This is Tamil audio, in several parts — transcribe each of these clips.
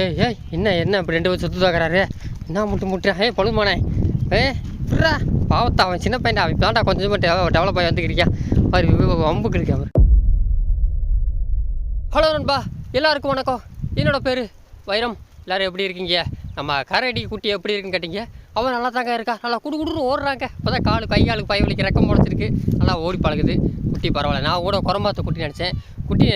ஏய் ஏய் என்ன என்ன இப்படி ரெண்டு பேர் சுத்து தாக்குறாரு என்ன முட்டு முட்டுறான் ஏ பொழுதுமானே. ஏ விட்றா. பாவத்தா அவன் சின்ன பையன் அவன் தாண்டா கொஞ்சமாக டெவலப் ஆகி வந்துக்கிறியா அவர் வம்புக்கு இருக்கா அவர் ஹலோ நண்பா. எல்லாருக்கும் வணக்கம். என்னோட பேர் வைரம். எல்லாரும் எப்படி இருக்கீங்க? நம்ம கரடி குட்டி எப்படி இருக்குன்னு கேட்டீங்க? அவன் நல்லா தாங்க இருக்கா? நல்லா குடு குடுன்னு ஓடுறாங்க. இப்போ தான் காலு கை காலுக்கு பை வலிக்கு ரெக்கம் முடச்சிருக்கு நல்லா ஓடி பழகுது. குட்டி பரவாயில்ல. நான் கூட குரம்பாத்த குட்டி நினச்சேன். குட்டி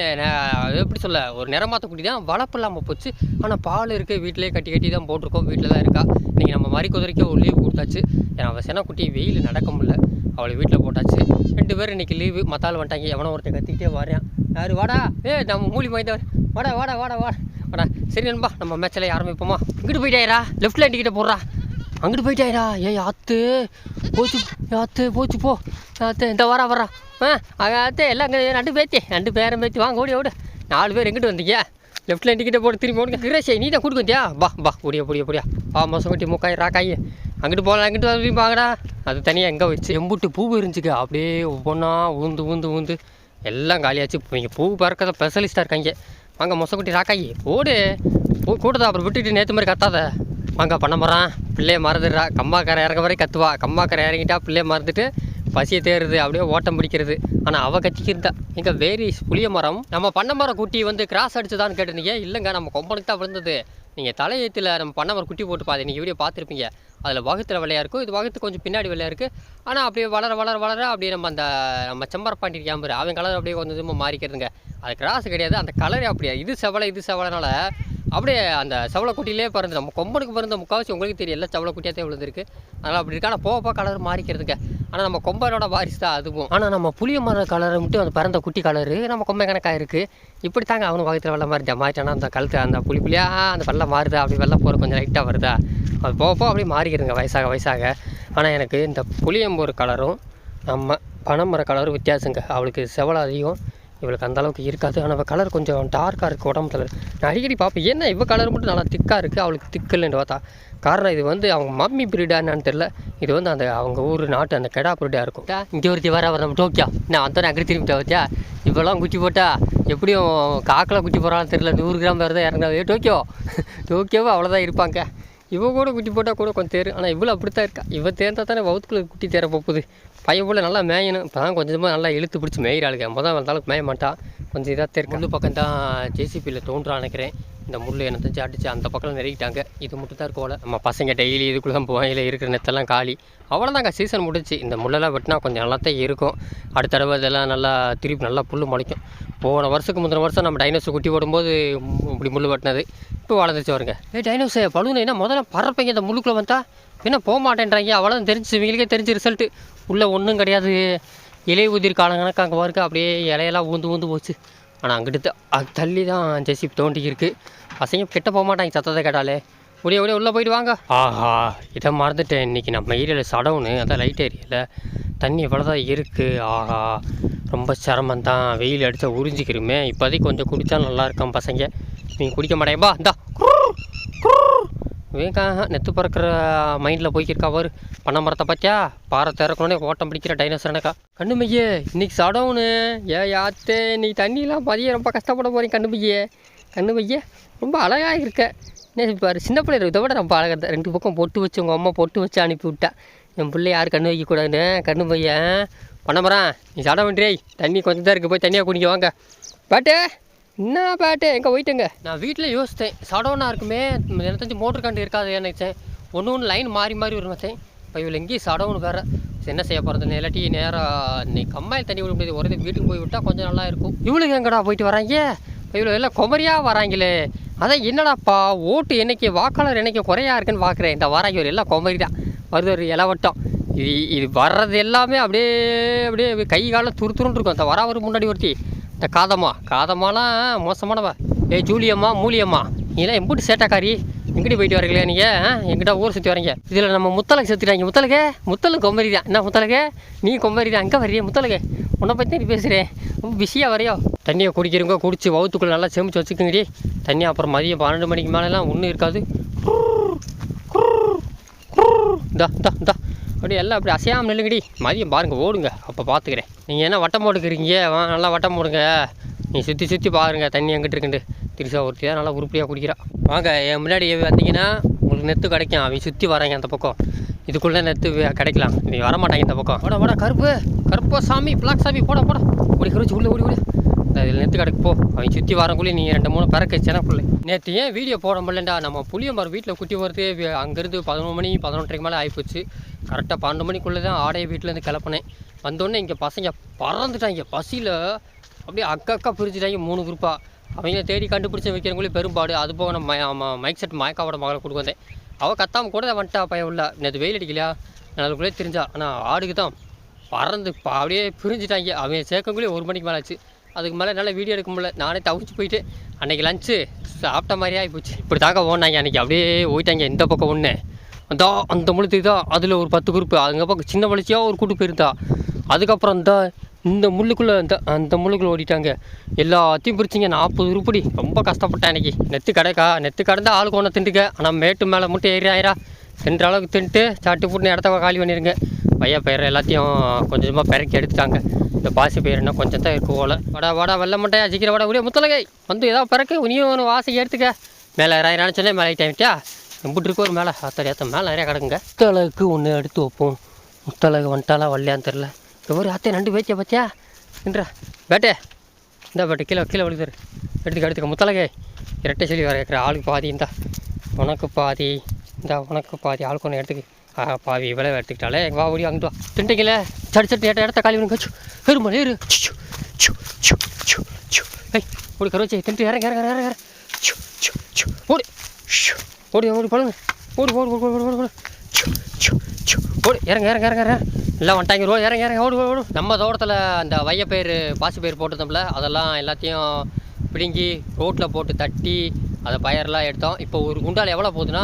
எப்படி சொல்ல ஒரு நிறமாத்த குட்டி தான். வளர்ப்பு இல்லாமல் போச்சு. ஆனால் பால் இருக்குது வீட்டிலே கட்டி கட்டி தான் போட்டிருக்கோம். வீட்டில் தான் இருக்கா. இன்றைக்கி நம்ம மாதிரி குதிரைக்கு ஒரு லீவு கொடுத்தாச்சு. ஏன்னா அவள் சென குட்டி வெயில் நடக்க முடியல. அவளை வீட்டில் போட்டாச்சு. ரெண்டு பேரும் இன்றைக்கி லீவு மத்தாள் வந்துட்டாங்க. எவனோ ஒருத்தன் கத்திக்கிட்டே வரான். யார்? வாடா. ஏ நம்ம மூலி மைந்தவர் வாடா வாடா வாடா வாடா. வாடா. சரி நண்பா. நம்ம மேட்சில் ஆரம்பிப்போமா? இங்கிட்டு போயிட்டாயிரா லெஃப்ட்டில் லைன் போடுறா. அங்கிட்டு போயிட்டாயிடா ஏன் ஆத்து. போச்சு ஆத்து போச்சு போ. ஆத்து இந்த வரா வரா ஆ ஆத்து எல்லாம் அங்கே ரெண்டு பேத்தி ரெண்டு பேரும் பேத்தி. வாங்க ஓடி ஓடு. நாலு பேர் எங்கிட்டு வந்தீங்க? லெஃப்ட்டில் லைன் டிக்கெட்டை போட்டு திரும்பி ஓடுங்க. கிரேஷ் நீ தான் கூட்டு வந்தியா? பா பா ஓடியா போடியா போடியா பா மோசம் கட்டி முக்காய் ராக்காய். அங்கிட்டு போகலாம் அங்கிட்டு வந்து வாங்கடா. அது தனியாக எங்கே வச்சு எம்புட்டு பூ இருந்துச்சுக்க. அப்படியே ஒவ்வொன்றா ஊந்து ஊந்து ஊந்து எல்லாம் காலியாச்சு. இப்போ இங்கே பூ பறக்கிறத ஸ்பெஷலிஸ்ட்டாக இருக்காங்க. வாங்க மொசக்குட்டி ராக்காயி. ஓடு. பூ கூட்டத்தை அப்புறம் விட்டுட்டு நேற்று மாதிரி கத்தாத. வாங்க பண்ண மரம் பிள்ளைய மறந்துடுறா. கம்மாக்கரை இறங்க வரை கத்துவா. கம்மாக்கரை இறங்கிட்டா பிள்ளையை மறந்துட்டு பசியை தேறுது அப்படியே ஓட்டம் பிடிக்கிறது. ஆனால் அவள் கத்திக்கிருந்தா எங்கள் வேரி புளிய மரம் நம்ம பண்ண மரம் குட்டி வந்து கிராஸ் அடிச்சுதான்னு கேட்டிருந்தீங்க. இல்லைங்க நம்ம கொம்பனுக்கு தான் விழுந்தது. நீங்கள் தலையத்தில் நம்ம பண்ண மரம் குட்டி போட்டு பாது நீங்கள் வீடியோ பார்த்துருப்பீங்க. அதில் வகுத்தில் வெள்ளையாக இருக்கும். இது வகுத்து கொஞ்சம் பின்னாடி வெள்ளையாக இருக்குது ஆனால் அப்படியே வளர வளர வளர அப்படியே நம்ம அந்த நம்ம செம்பரப்பாண்டி கேம்பர் அவன் கலர் அப்படியே கொஞ்சம் கொஞ்சமாக மாறிக்கிறதுங்க. அது கிராஸ் கிடையாது. அந்த கலரே அப்படியா இது செவலை இது செவலைனால அப்படியே அந்த செவலை குட்டியிலே பிறந்து நம்ம கொம்பனுக்கு பிறந்த முக்கால்வாசி உங்களுக்கு தெரியல சவளக்குட்டியாக குட்டியாக தான் விழுந்திருக்கு. அதனால் அப்படி இருக்கா ஆனால் போக போக கலர் மாறிக்கிறதுங்க. ஆனால் நம்ம கொம்பனோட வாரிசு தான் அதுவும். ஆனால் நம்ம புளிய மர கலரை மட்டும் அந்த பிறந்த குட்டி கலரு நம்ம கொம்பை கணக்காக இருக்குது இப்படி தாங்க அவனு வகத்தில் வெள்ளம் மாறிட்டா மாறிட்டானா அந்த கழுத்து அந்த புளி புளியாக அந்த வெள்ளம் மாறுதா அப்படி வெள்ளம் போகிற கொஞ்சம் லைட்டாக வருதா? அது போக போக அப்படியே மாறிக்கிறதுங்க வயசாக வயசாக. ஆனால் எனக்கு இந்த புளியம்பூர் கலரும் நம்ம பனைமர கலரும் வித்தியாசங்க. அவளுக்கு செவலை அதிகம். இவளுக்கு அந்த அளவுக்கு இருக்காது. ஆனால் அவள் கலர் கொஞ்சம் டார்க்காக இருக்குது உடம்பு கலர் நான் அடிக்கடி பார்ப்பேன். என்ன இவள் கலர் மட்டும் நல்லா திக்காக இருக்குது அவளுக்கு திக்கல்னு பார்த்தா. காரணம் இது வந்து அவங்க மம்மி பிரீடா என்னன்னு தெரில இது வந்து அந்த அவங்க ஊர் நாட்டு அந்த கெடா பிரீடாக இருக்கும். இங்கே ஒருத்தி வர வர டோக்கியா. நான் அந்த அக்கடி திரும்பிட்டா பார்த்தியா இப்போல்லாம் குச்சி போட்டா எப்படியும் காக்கில் குச்சி போகிறான்னு தெரில நூறு கிராம் வேறு தான் இறங்காது டோக்கியோ டோக்கியோவும் அவ்வளோதான் இருப்பாங்க. இவ கூட குட்டி போட்டால் கூட கொஞ்சம் தேரும் ஆனால் இவ்வளோ அப்படி தான் இருக்கா. இவ தேர்ந்தா தானே வவுத்துக்குள்ள குட்டி தேர போகுது. பையன் போல நல்லா மேயணும். இப்போ தான் கொஞ்சம் கொஞ்சமாக நல்லா இழுத்து பிடிச்சி மேயிறாளுங்க. நம்ம தான் வந்தாலும் மேய மாட்டான் கொஞ்சம் இதாக தேர் முள்ளு பக்கம் தான் ஜேசிபியில் தோன்றான்னு நினைக்கிறேன். இந்த முள் என்ன தெரிஞ்சு அடிச்சு அந்த பக்கம் நிறையிட்டாங்க இது மட்டும் தான் இருக்கும் நம்ம பசங்க டெய்லி இதுக்குள்ளே தான் போவோம் இல்லை இருக்கிற நெத்தெல்லாம் காலி. அவ்வளோதாங்க சீசன் முடிச்சு இந்த முள்ளெல்லாம் வெட்டினா கொஞ்சம் நல்லா தான் இருக்கும். அடுத்த தடவை இதெல்லாம் நல்லா திருப்பி நல்லா புல் முளைக்கும். போன வருஷத்துக்கு முந்தின வருஷம் நம்ம டைனோஸை குட்டி போடும்போது இப்படி முள் வெட்டினது. இப்போ வளர்ந்துச்சு வருங்க ஏ டைனோஸை பழுவுன்னு என்ன முதல்ல பறப்பைங்க இந்த முள்ளுக்குள்ளே வந்தால் என்ன போக மாட்டேன்றாங்க அவ்வளோ தெரிஞ்சு இவங்களுக்கே தெரிஞ்ச ரிசல்ட்டு உள்ளே ஒன்றும் கிடையாது. இலை உதிர் காலங்கணக்கு அங்கே பாருங்க. அப்படியே இலையெல்லாம் ஊந்து ஊந்து போச்சு. ஆனால் அங்கிட்டு அது தள்ளி தான் ஜெசிப் தோண்டி இருக்கு பசங்க கிட்ட போக மாட்டாங்க சத்தத்தை கேட்டாலே. ஒடிய ஒடிய உள்ளே போயிட்டு வாங்க. ஆஹா. இதை மறந்துட்டேன். இன்றைக்கி நம்ம ஏரியாவில் சடவுனு அதான் லைட் ஏரியாவில் தண்ணி இவ்வளோ தான் இருக்குது ஆஹா. ரொம்ப சிரமம் தான் வெயில் அடித்தா உறிஞ்சிக்கிறோமே இப்போதைக்கு கொஞ்சம் குடித்தா நல்லா இருக்கும் பசங்க. நீங்கள் குடிக்க மாட்டேங்கப்பா இந்தா. வேகா நெத்து பறக்கிற மைண்டில் போய்க்கிருக்கா அவர் பண்ண மரத்தை பார்த்தியா பாறை திறக்கணுன்னே ஓட்டம் பிடிக்கிற டைனோசர் எனக்கா. கண்ணு இன்னைக்கு சடவுனு. ஏ யாத்தே நீ தண்ணியெலாம் பதிய ரொம்ப கஷ்டப்பட போகிறீங்க கண்ணுமையே கண்ணுமையே ரொம்ப அழகாக இருக்க. என்ன பாரு சின்ன பிள்ளைய இதை விட ரொம்ப அழகாக ரெண்டு பக்கம் பொட்டு வச்சு உங்கள் அம்மா பொட்டு வச்சு அனுப்பி விட்டா. என் பிள்ளை யார் கண்ணு வைக்கக்கூடாதுன்னு கண்ணு பையன் பண்ண மரம் நீ சட வேண்டியே தண்ணி கொஞ்சம் தான் இருக்குது போய் தண்ணியாக குடிக்க வாங்க. பாட்டு. என்ன பாட்டு? எங்கே போயிட்டுங்க? நான் வீட்டில் யோசித்தேன். சடோனாக இருக்குமே எனக்கு தெரிஞ்சு மோட்டர் கண்டு இருக்காது நினைச்சேன். ஒன்று ஒன்று லைன் மாறி மாறி வரும் இப்போ இவ்வளோ எங்கேயும் சடோன்னு வேறு. என்ன செய்ய போகிறது இல்லாட்டி நேராக நீ கம்மாயில் தண்ணி விட முடியாது. ஒரே வீட்டுக்கு போய் விட்டால் கொஞ்சம் நல்லா இருக்கும். இவளுக்கு எங்கடா போயிட்டு வராங்க? இவ்வளோ எல்லாம் குமரியாக வராங்களே. அதான் என்னடாப்பா? ஓட்டு என்னைக்கு வாக்காளர் என்னைக்கு குறையா இருக்குன்னு பார்க்குறேன் இந்த வாராங்க ஒரு எல்லாம் குமரி தான் வருது ஒரு இலவட்டம் இது இது வர்றது எல்லாமே அப்படியே அப்படியே கை காலம் துரு துருன்னு இருக்கும். அந்த வரா ஒரு முன்னாடி ஒருத்தி. இந்த காதம்மா காதம்மாலாம் மோசமானவா? ஏ ஜூலியம்மா மூலியம்மா நீலாம் எம்பிட்டு சேட்டாக்காரி. எங்கிட்ட போயிட்டு வரீங்களே நீங்கள் எங்கிட்ட ஊர் சுற்றி வரீங்க. இதில் நம்ம முத்தலுக்கு செத்துட்டாங்க. முத்தலகே முத்தலு கொம்பரி தான் என்ன முத்தலகே நீ கொம்பரி தான் அங்கே வர்றிய முத்தலகே உன்னை பற்றி நீ பேசுகிறேன் ரொம்ப பிஸியாக வரையோ? தண்ணியை குடிக்கிறவங்க குடிச்சு வவுத்துக்குள்ளே நல்லா சேமிச்சு வச்சுக்கோங்கடி. தண்ணி அப்புறம் மதியம் பன்னெண்டு மணிக்கு மேலெலாம் ஒன்றும் இருக்காது. இந்தா இந்தா இந்தா. அப்படியே எல்லாம் அப்படி அசையாமல் நில்லுங்கடி. மதியம் பாருங்க ஓடுங்க. அப்போ பார்த்துக்கிறேன் நீங்கள் என்ன வட்டம் போட்டுக்கிறீங்க? வா நல்லா வட்டம் போடுங்க. நீ சுற்றி சுற்றி பாருங்க தண்ணி எங்கிட்டு இருக்குண்டு திரிசா ஒருத்தி தான் நல்லா உருப்படியாக குடிக்கிறா. வாங்க என் முன்னாடி வந்தீங்கன்னா உங்களுக்கு நெத்து கிடைக்கும். அவங்க சுற்றி வராங்க அந்த பக்கம். இதுக்குள்ளே நெத்து கிடைக்கலாம். நீ வரமாட்டாங்க இந்த பக்கம். போட போட கருப்பு. கருப்போ சாமி பிளாக் சாமி போட போட. ஓடி கருச்சு உள்ளே ஓடி ஓடி. இதில் நெத்து கிடக்கு போ. அவன் சுற்றி வரக்குள்ளே நீ ரெண்டு மூணு பிறக்க பிள்ளை. நேற்று ஏன் வீடியோ போட முடியலண்டா நம்ம புளியமரம் வீட்டில் குட்டி போகிறது அங்கேருந்து பதினொன்று மணி பதினொன்றரைக்கு மேலே ஆகிப்போச்சு கரெக்டாக பன்னெண்டு மணிக்குள்ளே தான் ஆடைய வீட்டிலேருந்து கிளப்பினேன். வந்தோடனே இங்கே பசங்க பறந்துட்டாங்க பசியில். அப்படியே அக்கா அக்கா பிரிச்சுட்டாங்க மூணு குரூப்பாக அவங்கள தேடி கண்டுபிடிச்சி வைக்கிறவங்களே பெரும்பாடு. அது போக நம்ம ம- மைக் செட் மயக்காவோட மகளை கொடுக்க வந்தேன். அவள் கத்தாமல் கூட வந்துட்டா பையன் உள்ள. நேற்று வெயில் அடிக்கலையா? அதுக்குள்ளே தெரிஞ்சா. ஆனால் ஆடுக்கு தான் பறந்து அப்படியே பிரிஞ்சுட்டாங்க. அவன் சேர்க்கக்குள்ளேயே ஒரு மணிக்கு மேலே ஆச்சு. அதுக்கு மேலே என்னால் வீடியோ எடுக்க முடியல. நானே தவிச்சு போயிட்டு அன்றைக்கி லஞ்சு சாப்பிட்ட மாதிரியே ஆகிப்போச்சு இப்படி தாங்க ஓடினாங்க. அன்றைக்கி அப்படியே போயிட்டாங்க இந்த பக்கம் ஒன்று அந்த அந்த முழுத்து தான் அதில் ஒரு பத்து குரூப்பு அங்கே பக்கம் சின்ன வளர்ச்சியாக ஒரு கூட்டு போயிருந்தா. அதுக்கப்புறம் அந்த இந்த முள்ளுக்குள்ளே அந்த அந்த முள்ளுக்குள்ளே ஓடிட்டாங்க. எல்லாத்தையும் பிரிச்சிங்க. நாற்பது உருப்படி. ரொம்ப கஷ்டப்பட்டேன் அன்றைக்கி நெத்து கிடைக்கா நெத்து கடந்தால் ஆளுக்கு ஒன்று திண்டுக்க ஆனால் மேட்டு மேலே மட்டும் ஏறி ஆயிரா. சென்ற அளவுக்கு தின்ட்டு சாட்டி போட்டு இடத்த காலி பண்ணிடுங்க பையன் பயிர எல்லாத்தையும் கொஞ்சமாக பிறக்கி எடுத்துட்டாங்க. இந்த பாசி பயிர் கொஞ்சம் தான் இருக்கும் போல. வடா வடா வெள்ள மட்டையா சீக்கிரம் வடா உடைய முத்தலகை. வந்து ஏதாவது பிறக்க நீயும் ஒன்று வாசி எடுத்துக்க. மேலே இறாயிரம் சொன்னேன் மேலே டைமிட்டியா எம்பிட்டு இருக்கு ஒரு மேலே. அத்தடி ஏற்ற மேலே நிறையா கிடக்குங்க. முத்தலகுக்கு ஒன்று எடுத்து வைப்போம். முத்தலகு வந்துட்டாலா வரலையான்னு தெரில ஒரு அத்தை நண்டு பேச்சியா பார்த்தியா என்றா பேட்டே. இந்த பேட்டை கீழே கீழே விழுதுரு எடுத்துக்க எடுத்துக்க. முத்தலகை. இரட்டை சொல்லி வர இருக்கிற ஆளுக்கு பாதி இந்தா. உனக்கு பாதி இந்தா உனக்கு பாதி. ஆளுக்கு ஒன்று எடுத்துக்கு. பாவி இவ்வளோ எடுத்துக்கிட்டாலே வா ஓடி அங்கிட்டு வா. திண்டிங்களே சட்டு சட்டு ஏட்ட இடத்த காலி விடுங்க. சு ஏறுமா ஏறு சு, சு, சு, சு, சு. ஏய் ஓடி கருவச்சி திண்டு இறங்க இறங்க இறங்க இறங்க. சு, சு, சு. ஓடி. ஓடி ஓடி பழங்க ஓடி ஓடி ஓடி ஓடி ஓடி ஓடி. சு, சு, சு. ஓடி இறங்க இறங்க இறங்க இறங்க. எல்லாம் வந்துட்டாங்க ரோடு இறங்க இறங்க ஓடு ஓடு நம்ம தோட்டத்தில் அந்த வையப்பயிர் பாசி பயிர் போட்டிருந்தோம்ல அதெல்லாம் எல்லாத்தையும் பிடுங்கி ரோட்டில் போட்டு தட்டி அதை பயிரெலாம் எடுத்தோம். இப்போ ஒரு குண்டால் எவ்வளோ போகுதுன்னா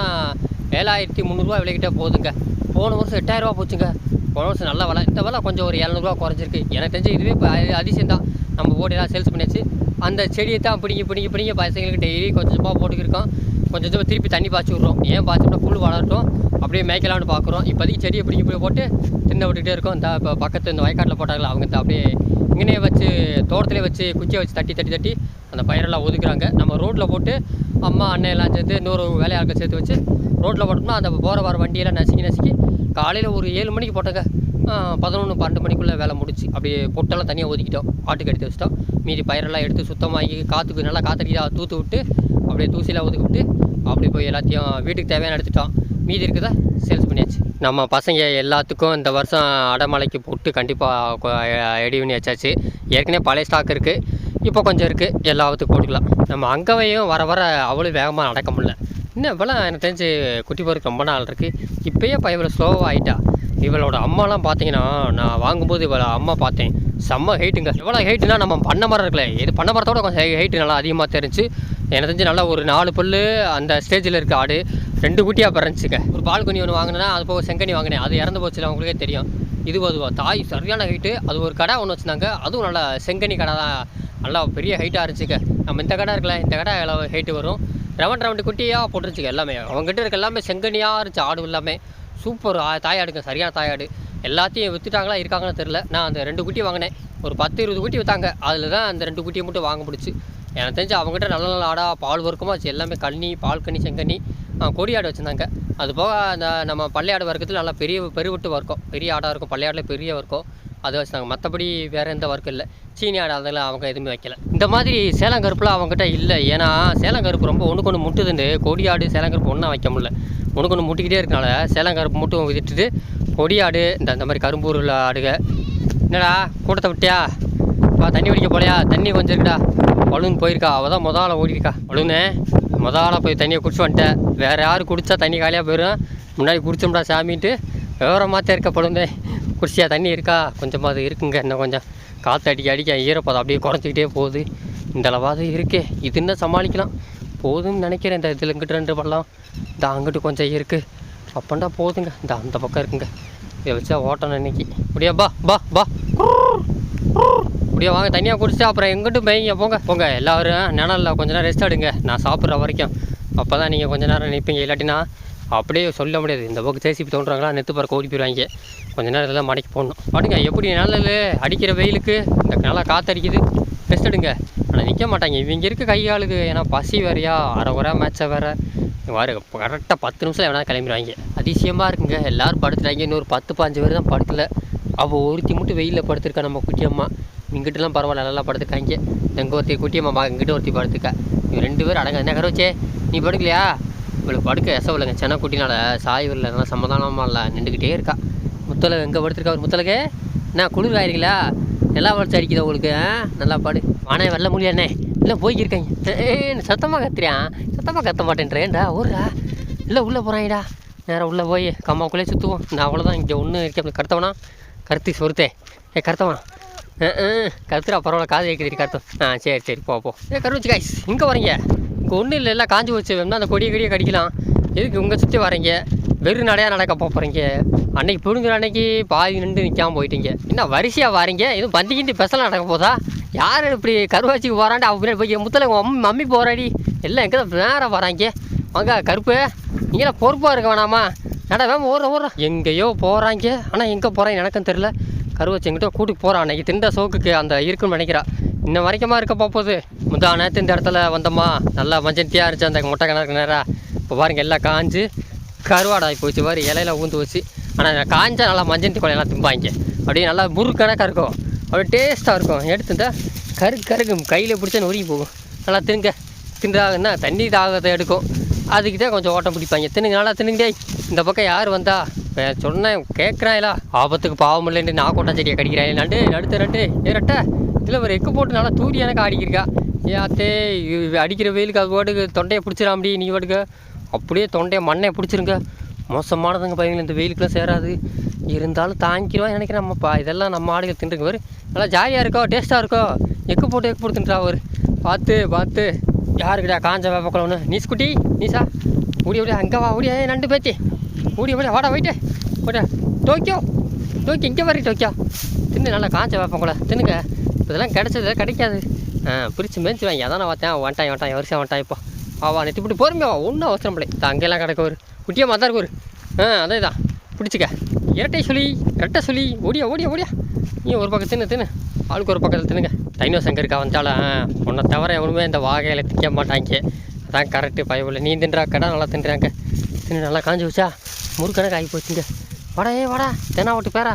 ஏழாயிரத்தி முந்நூறுரூவா விலைக்கிட்டே போகுதுங்க. போன வருஷம் எட்டாயிரரூவா போச்சுங்க. போன வருஷம் நல்ல விலை. இந்த விலை கொஞ்சம் ஒரு எழுநூறுவா குறைஞ்சிருக்கு. எனக்கு தெரிஞ்சு இதுவே இப்போ அதிசயம் தான். நம்ம ஓடிலாம் சேல்ஸ் பண்ணியாச்சு. அந்த செடியை தான் பிடிங்கி பிடிங்கி பிடிங்கி பசங்களுக்கு டெய்லி கொஞ்சம் கொஞ்சமாக போட்டுக்கிருக்கோம். கொஞ்சம் கொஞ்சமாக திருப்பி தண்ணி பாய்ச்சி விட்றோம். ஏன் பாய்ச்சோம்னா புல் வளரட்டும். அப்படியே மேய்க்கலாம்னு பார்க்குறோம். இப்போதைக்கு செடியை பிடிங்கி போய் போட்டு தின்ன விட்டுக்கிட்டே இருக்கோம். இந்த இப்போ பக்கத்து இந்த வயக்காட்டில் போட்டாங்களா அவங்க அப்படியே இங்கேயே வச்சு தோட்டத்திலே வச்சு குச்சியை வச்சு தட்டி தட்டி தட்டி அந்த பயிரெல்லாம் ஒதுக்குறாங்க. நம்ம ரோட்டில் போட்டு அம்மா அண்ணன் எல்லாம் சேர்த்து இன்னொரு வேலையாட்கள் சேர்த்து வச்சு ரோட்டில் போட்டோம்னா அந்த போகிற வர வண்டியெல்லாம் நசுக்கி நசுக்கி காலையில் ஒரு ஏழு மணிக்கு போட்டாங்க. பதினொன்று பன்னெண்டு மணிக்குள்ளே வேலை முடிச்சு அப்படியே பொட்டெல்லாம் தனியாக ஒதுக்கிட்டோம். ஆட்டுக்கு எடுத்து வச்சிட்டோம். மீதி பயிரெல்லாம் எடுத்து சுத்தமாகி காற்றுக்கு நல்லா காத்தடிக்கா தூத்து விட்டு அப்படியே தூசிலாம் ஒதுக்கி விட்டு அப்படி போய் எல்லாத்தையும் வீட்டுக்கு தேவையான எடுத்துட்டோம். மீதி இருக்குதா? சேல்ஸ் பண்ணியாச்சு. நம்ம பசங்க எல்லாத்துக்கும் இந்த வருஷம் அடமலைக்கு போட்டு கண்டிப்பாக ரெடி பண்ணி வச்சாச்சு ஏற்கனவே பழைய ஸ்டாக் இருக்குது இப்போ கொஞ்சம் இருக்குது எல்லாத்துக்கும் போட்டுக்கலாம். நம்ம அங்கவையும் வர வர அவ்வளோ வேகமாக நடக்க முடில இன்னும் இப்போலாம் எனக்கு தெரிஞ்சு குட்டி போகிறதுக்கு ரொம்ப நாள் இருக்குது இப்போயே இப்போ இவ்வளோ ஸ்லோவாக ஆகிட்டா இவளோட அம்மாலாம் பார்த்தீங்கன்னா நான் வாங்கும்போது இவளை அம்மா பார்த்தேன். செம்ம ஹைட்டுங்க எவ்வளோ ஹைட்டுனா நம்ம பண்ண மரம் இருக்கல. இது பண்ண மரத்தோட கொஞ்சம் ஹைட்டு நல்லா அதிகமாக தெரிஞ்சு எனக்கு தெரிஞ்சு நல்லா ஒரு நாலு புல் அந்த ஸ்டேஜில் இருக்க ஆடு ரெண்டு குட்டியாக பிறந்துச்சுங்க. ஒரு பால்கனி ஒன்று வாங்கினேன்னா அது போக செங்கனி வாங்கினேன். அது இறந்து போச்சுல அவங்களுக்கே தெரியும். இது அதுவா தாய் சரியான ஹைட்டு அது ஒரு கடை ஒன்று வச்சுருந்தாங்க. அதுவும் நல்லா செங்கனி கடை தான். நல்லா பெரிய ஹைட்டாக இருந்துச்சுங்க. நம்ம இந்த கடை இருக்கல இந்த கடை எவ்வளோ ஹைட்டு வரும். ரவன் ரவுண்டு குட்டியாக போட்டுருச்சுங்க எல்லாமே. அவங்ககிட்ட இருக்க எல்லாமே செங்கனியாக இருந்துச்சு ஆடு எல்லாமே. சூப்பர். ஆ- தாயாடுங்க. சரியான தாயாடு. எல்லாத்தையும் விற்றுட்டாங்களா இருக்காங்கன்னு தெரில நான் அந்த ரெண்டு குட்டி வாங்கினேன். ஒரு பத்து இருபது குட்டி விற்றாங்க அதில் தான் அந்த ரெண்டு குட்டியை மட்டும் வாங்க முடிச்சு. எனக்கு தெரிஞ்சு அவங்ககிட்ட நல்ல நல்ல ஆடா பால் வர்க்கமாக வச்சு எல்லாமே கண்ணி பால் கண்ணி செங்கண்ணி கொடியாடு கொடி வச்சுருந்தாங்க. அது போக அந்த நம்ம பள்ளையாடு வர்க்கத்தில் நல்லா பெரிய பெருவிட்டு வர்க்கம். பெரிய ஆடாக இருக்கும். பள்ளையாடில் பெரிய வர்க்கம். அதை வச்சாங்க மற்றபடி வேறு எந்த ஒர்க்கும் இல்லை. சீனி ஆடு அதெல்லாம் அவங்க எதுவுமே வைக்கல. இந்த மாதிரி சேலங்கருப்புலாம் அவங்ககிட்ட இல்லை. ஏன்னா சேலங்கருப்பு ரொம்ப ஒன்றுக்கு ஒன்று முட்டுதுண்டு கொடியாடு சேலங்கருப்பு ஒன்றா வைக்க முடியல. ஒன்றுக்கு ஒன்று முட்டிக்கிட்டே இருக்கனால சேலங்கருப்பு மட்டும் கொடி கொடியாடு இந்த இந்த மாதிரி கரும்பூர் உள்ள ஆடுக. என்னடா கூட்டத்தை விட்டியா? பா தண்ணி குடிக்க போலையா? தண்ணி கொஞ்சம் இருக்குடா. பலூன் போயிருக்கா. அவள் தான் முதல்ல ஓடிருக்கா. பலூனு? முதல்ல போய் தண்ணியை குடிச்சு வந்துட்டேன். வேறு யார் குடித்தா தண்ணி காலியாக போயிடும் முன்னாடி குடிச்சோம்டா சாமின்ட்டு. விவரமாக இருக்க பலூனே. குடிச்சியா தண்ணி இருக்கா? கொஞ்சமாக அது இருக்குங்க. இன்னும் கொஞ்சம் காற்று அடிக்க அடிக்க ஈரப்பதம் அப்படியே குறைஞ்சிக்கிட்டே போகுது. இந்த அளவாவது இருக்கே. இது என்ன சமாளிக்கலாம்? போதும்னு நினைக்கிறேன். இந்த இதில் இங்கிட்டு ரெண்டு பள்ளம். இந்த அங்கிட்டு கொஞ்சம் இருக்குது அப்பண்டா போதுங்க. இந்த அந்த பக்கம் இருக்குங்க. இதை வச்சா ஓட்டணும் இன்னைக்கு. அப்படியா பா பா பா அப்படியே வாங்க தனியாக குடிச்சா அப்புறம் எங்கிட்டும் மேய்ங்க. போங்க போங்க. எல்லோரும் நிழலில் கொஞ்ச நேரம் ரெஸ்ட் எடுங்க. நான் சாப்பிட்ற வரைக்கும். அப்போ தான் நீங்கள் கொஞ்ச நேரம் நிற்பீங்க இல்லாட்டினா அப்படியே சொல்ல முடியாது. இந்த பக்கம் ஜேசிபி தோன்றாங்களா நெத்து பறக்க ஓடி போயிடுவாங்க கொஞ்ச நேரம் இதெல்லாம் மடக்கி போடணும். பாட்டுங்க எப்படி நிழல் அடிக்கிற வெயிலுக்கு இந்த நல்லா காற்றடிக்குது ரெஸ்ட் எடுங்க. ஆனால் நிற்க மாட்டாங்க. இவங்க இருக்க கை காலுக்கு ஏன்னா பசி வேறையா அரை குறை மேட்சை வேற. வாரு கரெக்டாக பத்து நிமிஷம் எவனா கிளம்பிடுவாங்க அதிசயமாக இருக்குங்க. எல்லோரும் படுத்துட்டாங்க. இன்னொரு பத்து பாஞ்சு பேர் தான் படுக்கல. அவள் ஒருத்தி மட்டும் வெயிலில் படுத்திருக்கா. நம்ம குட்டியம்மா இங்கிட்டலாம் பரவாயில்ல நல்லா படுத்துருக்காங்க எங்கள் ஒருத்தி குட்டியம்மா இங்கிட்ட ஒருத்தி படுத்துக்கா. இவங்க ரெண்டு பேரும் அடங்க. என்ன கரவச்சே நீ படுக்கலையா? இவ்வளோ படுக்க எசவலைங்க சென்னை குட்டினால சாய்வு நல்லா சமாதானமாக இல்லை நின்றுக்கிட்டே இருக்கா. முத்தலை எங்கே படுத்துருக்கா ஒரு முத்தலகு என்ன குளிர் ஆயிருக்கீங்களா நல்லா வளர்ச்சி அடிக்குதா உங்களுக்கு நல்லா பாடு. வானே வெள்ள முடியாண்ணே இல்லை போய்க்கிருக்காங்க. சத்தமாக கத்துறியான் சத்தமாக கத்த மாட்டேன்றேன்டா ஊர்ரா இல்லை உள்ளே போகிறாங்கடா நேராக உள்ளே போய் கம்மாக்குள்ளே சுற்றுவோம் நான் அவ்வளோதான் இங்கே ஒன்றும் இருக்கேன் கருத்தவனா கருத்து சொருத்தே. ஏ கருத்தவனா கருத்துரா பரவாயில்ல காது வைக்கிறீ கருத்தம் ஆ சரி சரி போ போ. ஏ கருவச்சி காய்ஸ் இங்கே வரீங்க இங்கே ஒன்றும் இல்லை எல்லாம் காஞ்சி போச்சு. வேணும்னா அந்த கொடியை கொடியை கடிக்கலாம். எதுக்கு உங்கள் சுற்றி வரீங்க? வெறும் நடையாக நடக்க போகிறீங்க அன்னைக்கு பிடுங்குற அன்னைக்கு பாதி நின்று நிற்காமல் போயிட்டீங்க. என்ன வரிசையாக வரீங்க? எதுவும் பந்தி கிண்டி பெசலாம் நடக்க போதா? யார் இப்படி கருவாச்சிக்கு போகிறான்ட்டு அவன் பின்னாடி போய் முத்தில் மம்மி மம்மி போகிறாடி எல்லாம் எங்கே தான் நேராக வராங்க. வாங்க கருப்பு. நீங்களாம் பொறுப்பாக இருக்க வேணாமா? நட வேம ஓடுற ஓடுற. எங்கேயோ போகிறாங்க ஆனால் எங்கே போகிறாங்க எனக்கும் தெரில கருவாச்சி எங்கிட்ட கூட்டிகிட்டு போகிறான் அன்றைக்கி திண்ட சோக்குக்கு அந்த இருக்குன்னு நினைக்கிறான் இன்ன வரைக்குமா இருக்க போகுது முந்தா நேரத்து இந்த இடத்துல வந்தோமா நல்லா மஞ்சத்தியாக இருந்துச்சு அந்த முட்டை கிணறு நேரம் இப்போ பாருங்கள் எல்லாம் காஞ்சு கருவாடாகி போச்சு. பாரு இலையில ஊந்து வச்சு. ஆனால் காஞ்சா நல்லா மஞ்சந்தி கொலையெல்லாம் திம்பாங்க. அப்படியே நல்லா முறுக்கணக்காக இருக்கும் அப்படியே டேஸ்ட்டாக இருக்கும். எடுத்துட்டா கரு கருக்கு கையில் பிடிச்சா நொறுங்கி போகும். நல்லா தின்னுங்க தின்றா தண்ணி தாகத்தை எடுக்கும். அதுக்கு தான் கொஞ்சம் ஓட்டம் பிடிப்பாங்க. தின்னுங்க நல்லா தின்னுங்க. இந்த பக்கம் யார் வந்தால் இப்போ சொன்னேன் கேட்குறாங்களா ஆபத்துக்கு பாவம் இல்லைன்னு நான் கொண்டா செடியை கடிக்கிறாங்க நண்டு நடுத்து நண்டு. ஏ ரெட்டை. இதில் ஒரு எக்கு போட்டு நல்லா தூரி எனக்கு அடிக்கிருக்கா ஏ அத்தே அடிக்கிற வெயிலுக்கு அது பாட்டுக்கு தொண்டையை பிடிச்சிடாம அப்படி நீ பாட்டுக்கு. அப்படியே தொண்டையை மண்ணை பிடிச்சிருங்க. மோசமானதுங்க பையங்க இந்த வெயிலுக்குலாம் சேராது. இருந்தாலும் தாங்கிடுவா நினைக்கிறேன் நம்மப்பா இதெல்லாம் நம்ம ஆடுகள் தின்றுங்க வரு நல்லா ஜாலியாக இருக்கோ டேஸ்ட்டாக இருக்கோ. எக்கு போட்டு எக்கு போட்டு தின்றா அவர் பார்த்து பார்த்து. யாருக்கிட்டா காஞ்ச வேப்பக்குளம்னு நீஸ் குட்டி நீசா ஓடி ஓடி அங்கே வா ஓடியா நண்டு பேத்தி. ஓடி ஓடி வாடா போயிட்டு. ஓடா டோக்கியோ. டோக்கியோ இங்கே வரி டோக்கியோ. தின்னு நல்லா காஞ்ச கூட தின்னுங்க. இதெல்லாம் கிடைச்சது கிடைக்காது. ஆ பிரித்து மேய்ச்சி வாங்கி. அதான் நான் பார்த்தேன். வண்டாய் வண்டாய் வருஷம் வந்துட்டான். இப்போ. வா வா நெத்தி பிடி பொறுமையா வா ஒன்றும் அவசரம் பிள்ளை அங்கெல்லாம் கிடக்க ஒரு குட்டியாக மாதிரி இருக்கு ஒரு. ஆ அதே தான். பிடிச்சிக்க. இரட்டை சொல்லி ரெட்டை சொல்லி ஓடியா ஓடியா ஓடியா. நீ ஒரு பக்கம் தின்னு தின்னு. ஆளுக்கு ஒரு பக்கத்தில் தின்னுங்க. தைனோ சங்கருக்கா வந்தாலும் உன்னை தவிர எவனுமே இந்த வாகையில் திக்க மாட்டாங்க. அதான் கரெக்டு பயவில் நீ தின்றா கடை நல்லா தின்றாங்க. தின்னு நல்லா காஞ்சி வச்சா முறுக்கணக்கு ஆகி போச்சுங்க. வாடா ஏ வாடா தெனா ஓட்டு பேரா.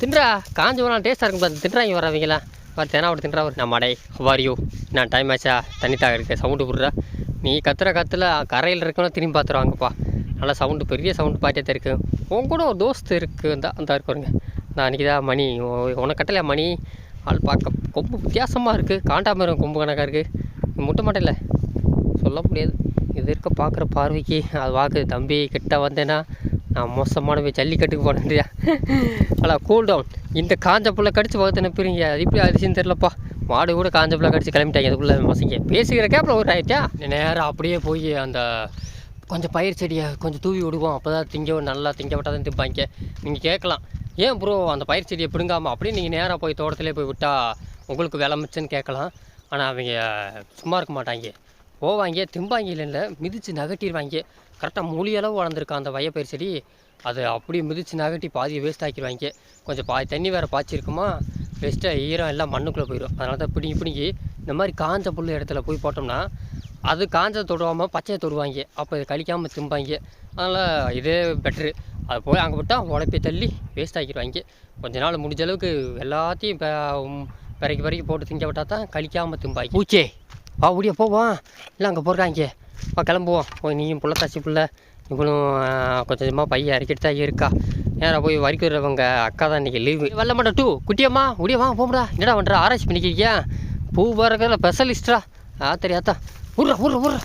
தின்றா காஞ்சி வரலாம் டேஸ்ட்டாக இருக்கும் பாரு. தின்றாங்க வரவங்களாம் பாரு தெனா ஓட்டு தின்றா ஒரு நம்ம வாரியோ நான் டைம் ஆச்சா? தண்ணி தாக இருக்கு சவுண்டு விட்றா. நீ கத்துற கத்தில் கரையில் இருக்கணும் திரும்பி பார்த்துருவாங்கப்பா நல்லா சவுண்டு பெரிய சவுண்டு பாட்டே இருக்கு. உன் கூட ஒரு தோஸ்து இருக்குது அந்த அந்த இருக்குறங்க நான் அன்றைக்கி தான் மணி. உ- உனக்கு கட்டலையா மணி? ஆள் பார்க்க கொம்பு வித்தியாசமாக இருக்குது காண்டாமரம் கொம்பு கணக்காக இருக்குது முட்டை மாட்டேல சொல்ல முடியாது. இது இருக்க பார்க்குற பார்வைக்கு அது வாக்கு தம்பி கிட்ட வந்தேன்னா நான் மோசமான போய் ஜல்லிக்கட்டுக்கு போனேன்றியா? அல்ல கூல் டவுன் இந்த காஞ்ச புள்ள கடிச்சு வகுத்து நிற்பிறீங்க அது இப்படி அரிசின்னு தெரிலப்பா மாடு கூட காஞ்ச புள்ள கடிச்சு கிளம்பிட்டாங்க. அதுக்குள்ளே மசிங்க? பேசிக்கிற கேப்பில் ஒரு ஆயிட்டா நேராக அப்படியே போய் அந்த கொஞ்சம் பயிர் செடியை கொஞ்சம் தூவி விடுவோம். அப்போ தான் திங்க நல்லா திங்க விட்டால் தான் திப்பாங்க நீங்கள் கேட்கலாம். ஏன் ப்ரோ அந்த பயிர் செடியை பிடுங்காமல் அப்படியே நீங்கள் நேராக போய் தோட்டத்திலே போய் விட்டால் உங்களுக்கு விலை கேட்கலாம். ஆனால் அவங்க சும்மா இருக்க மாட்டாங்க. போவாங்க திம்பாங்க இல்லைல்ல மிதித்து நகட்டிடுவாங்க கரெக்டாக மூலியளவு வளர்ந்துருக்கான் அந்த வயப்பயிர் செடி அது அப்படியே மிதித்து நகட்டி பாதியை வேஸ்ட் ஆக்கிடுவாங்க கொஞ்சம் பாதி தண்ணி வேறு பாய்ச்சிருக்குமா? வேஸ்ட்டாக ஈரம் எல்லாம் மண்ணுக்குள்ளே போயிடும் அதனால தான் பிடிங்கி பிடிங்கி இந்த மாதிரி காஞ்ச புல் இடத்துல போய் போட்டோம்னா அது காஞ்ச தொடுவாமல் பச்சையை தொடுவாங்க. அப்போ இதை கழிக்காமல் திம்பாங்க. அதனால் இதே பெட்ரு அது போய் அங்கே விட்டால் உழைப்பி தள்ளி வேஸ்ட் ஆக்கிடுவாங்க கொஞ்ச நாள் முடிஞ்ச அளவுக்கு எல்லாத்தையும் இப்போ பிறகு பிறக்கி போட்டு திங்க விட்டா தான் கழிக்காமல் திம்பாங்க. பூச்சே! வா ஓடியா போவோம் இல்லை அங்கே போகிறாங்க வா கிளம்புவோம் போய் நீயும் புள்ள தாச்சி புள்ள. இவளும் கொஞ்சம் கொஞ்சமாக பையன் இறக்கிட்டு தான் இருக்கா. நேராக போய் வரிக்கிறவங்க அக்கா தான் இன்றைக்கி லீவு வரல மாட்டா டூ. குட்டியம்மா ஓடியா வா போம்டா. என்னடா பண்ணுற ஆராய்ச்சி பண்ணிக்கிறியா? பூ பறக்கிறதுல ஸ்பெஷலிஸ்டா ஆத்தரி ஆத்தா. உர்ற உர்ற உர்ற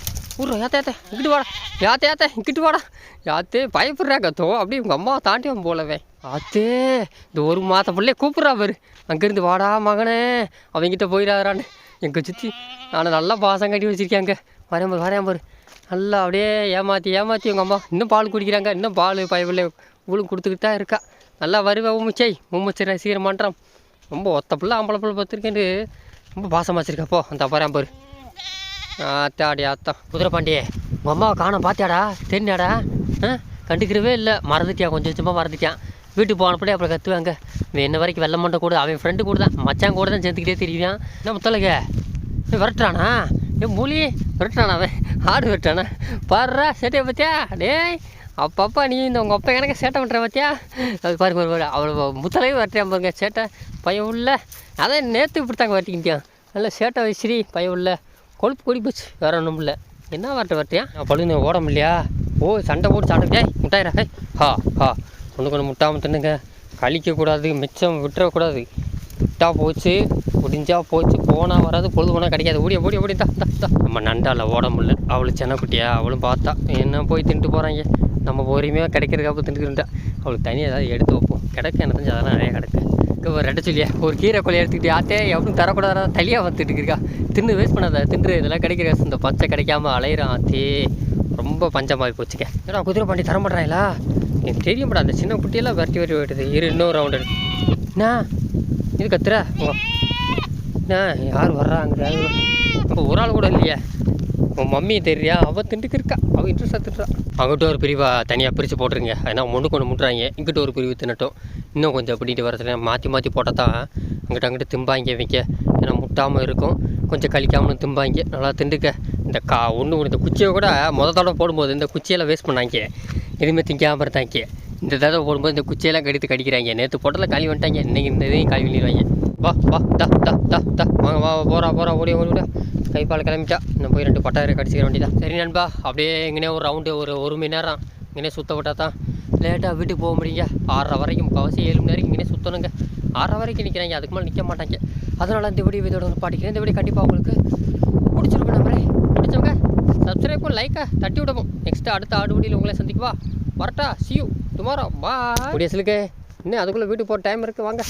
உர்ற ஏத்த ஏத்த இங்கிட்டு வாடா. ஏத்த ஏத்த இங்கிட்டு வாடா. யாத்தே பயப்படுறாங்க தோ அப்படியே உங்கள் அம்மா தாண்டி அவன் போலவே. ஆத்தே இந்த ஒரு மாதம் பிள்ளைய கூப்பிட்றா பாரு. அங்கேருந்து வாடா மகனே. அவங்கிட்ட போயிடாதான்னு எங்கள் சுற்றி நான் நல்லா பாசம் கட்டி வச்சிருக்காங்க வரேன் பாரு வரேன் பாரு. நல்லா அப்படியே ஏமாற்றி ஏமாற்றி உங்கள் அம்மா. இன்னும் பால் குடிக்கிறாங்க. இன்னும் பால் பயப்பிள்ளை இவளும் கொடுத்துக்கிட்டு தான் இருக்கா. நல்லா வருவேன் உம்முச்சை. உம்முச்சு ரசிகர் மன்றம். ரொம்ப ஒத்த பிள்ளை ஆம்பளை பிள்ளை பார்த்துருக்கேன்னு ரொம்ப பாசமாக வச்சிருக்கா. போ அந்த வரேன் பாரு. ஆத்தாடி ஆத்தா. குதிரை பாண்டியே உங்கள் அம்மாவை காணோம். பார்த்தியாடா தெரியாடா ஆ? கண்டுக்கிறவே இல்லை. மறந்துட்டியா? கொஞ்சம் கொஞ்சமாக மறந்துட்டியான் வீட்டுக்கு போனப்படியே அப்புறம் கத்துவாங்க. என்ன வரைக்கும் வெள்ள மண்டை கூட அவன் ஃப்ரெண்டு கூட தான். மச்சான் கூட தான் சேர்த்துக்கிட்டே தெரியுவான். என்ன முத்தலக விரட்டுறானா? ஏ மூலி விரட்டுறானா அவன்? ஆடு விரட்டானா பாடுறா சேட்டையை பார்த்தியா? டேய் அப்பப்பா நீ இந்த உங்கள் அப்பா எனக்கு சேட்டை பண்ணுற பார்த்தியா? அது பாருங்க ஒரு பாரு. அவ்வளோ முத்தலையும் வரட்டேன் பாருங்க சேட்டை. பையன் உள்ள. அதான் நேற்று இப்படி தாங்க வரட்டிக்கிட்டியான் நல்ல சேட்டை வச்சிரி பையன் உள்ள. கொழுப்பு கூடி போச்சு. வேற ஒன்றும் இல்லை. என்ன வரட்ட வரட்டியான் நான் பழுந்து ஓட முடியலையா? ஓ சண்டை போட்டு சாப்பிட்டு முட்டாயிரா? ஹே ஹா ஹா. ஒன்று கொஞ்சம் முட்டாமல் தின்னுங்க. கழிக்கக்கூடாது மிச்சம் விட்டுறக்கூடாது. விட்டா போச்சு முடிஞ்சா போச்சு. போனால் வராது பொழுது போனால் கிடைக்காது. ஓடிய ஓடிய ஓடி தான் நம்ம நண்டால ஓட முடியல. அவளுக்கு சென்னக்குட்டியா அவளும் பார்த்தா. என்ன போய் தின்ட்டு போகிறாங்க நம்ம பொறுமையாக கிடைக்கிறதுக்காக தின்ட்டுக்கிட்டா அவளுக்கு தனியாக ஏதாவது எடுத்து வைப்போம். கிடக்கு எனக்கு தெரிஞ்சு அதெல்லாம் நிறையா கிடக்கு. இப்போ ஒரு ரெட்ட சொல்லியா? ஒரு கீரை கொலையை எடுத்துக்கிட்டு ஆத்தே எவனும் தரக்கூடாதா தலியாக வந்துட்டு இருக்கா. தின்னு வேஸ்ட் பண்ணாத தின்று இதெல்லாம் கிடைக்கிற இந்த பச்சை கிடைக்காம அலையிறான் ஆத்தே. ரொம்ப பஞ்சமாகி போச்சுக்க ஏடா குதிரை பண்ணி தர மாட்டாங்களா எனக்கு தெரியும்டா அந்த சின்ன குட்டியெல்லாம் விரட்டி விரட்டி விட்டுது இரு இன்னொரு ரவுண்டு என்ன இது கத்துற? உங்க என்ன யார் வர்றாங்க? இப்போ ஒரு ஆள் கூட இல்லையே. உன் மம்மி தெரியா? அவள் திண்டுக்கு இருக்கா. அவள் இன்ட்ரெஸ்டாக திட்டுறா. அங்கிட்ட ஒரு பிரிவா தனியாக பிரித்து போட்டுருங்க. ஏன்னா ஒன்று கொண்டு முட்டுறாங்க. இங்கிட்ட ஒரு பிரிவு தின்னட்டும். இன்னும் கொஞ்சம் அப்படின்ட்டு வரதுல மாற்றி மாற்றி போட்டால் தான் அங்கிட்ட அங்கிட்ட திம்பாங்க வைக்க ஏன்னா முட்டாமல் இருக்கும். கொஞ்சம் கழிக்காமலும் திம்பாங்க. நல்லா திண்டுக்க. இந்த கா ஒன்று இந்த குச்சியை கூட முத தடவை போடும்போது இந்த குச்சியெல்லாம் வேஸ்ட் பண்ணாங்க. எதுவுமே திங்காமல் இருந்தாங்க இந்த தடவை போடும்போது இந்த குச்சியெல்லாம் கடித்து கடிக்கிறாங்க. நேற்று போட்டதில் காலி வந்துட்டாங்க. இன்றைக்கி இந்த இதையும் காலி பண்ணிடுவாங்க. வா வா தா தா தா தா. வாங்க வா போகிறா போகிறா ஓடி ஓடி விட கைப்பால் கிளம்பிட்டா. இன்னும் போய் ரெண்டு பட்டாயிரம் கடிச்சிக்கிற வேண்டியதா சரி நண்பா அப்படியே இங்கனே ஒரு ரவுண்டு ஒரு ஒரு மணி நேரம் இங்கனே சுத்த விட்டா தான். லேட்டாக வீட்டுக்கு போக முடியுங்க. ஆறரை வரைக்கும் முக்கால்வாசி ஏழு மணி நேரம் இங்கனே சுற்றணுங்க ஆறரை வரைக்கும் நிற்கிறாங்க அதுக்கு மேலே நிற்க மாட்டாங்க. அதனால் இந்த வீடியோ இதோட வந்து பாட்டிக்கிறேன் இந்த வீடியோ கண்டிப்பாக உங்களுக்கு பிடிச்சிருக்கும் நம்பரே பிடிச்சவங்க சப்ஸ்கிரைப்பும் லைக்கை தட்டி விடவும். நெக்ஸ்ட்டு அடுத்த ஆடு உங்களை சந்திக்குவா வரட்டா. சியூ டுமாரோ பா அப்படியே சிலுக்கு. இன்னும் அதுக்குள்ளே வீட்டுக்கு போகிற டைம் இருக்குது வாங்க.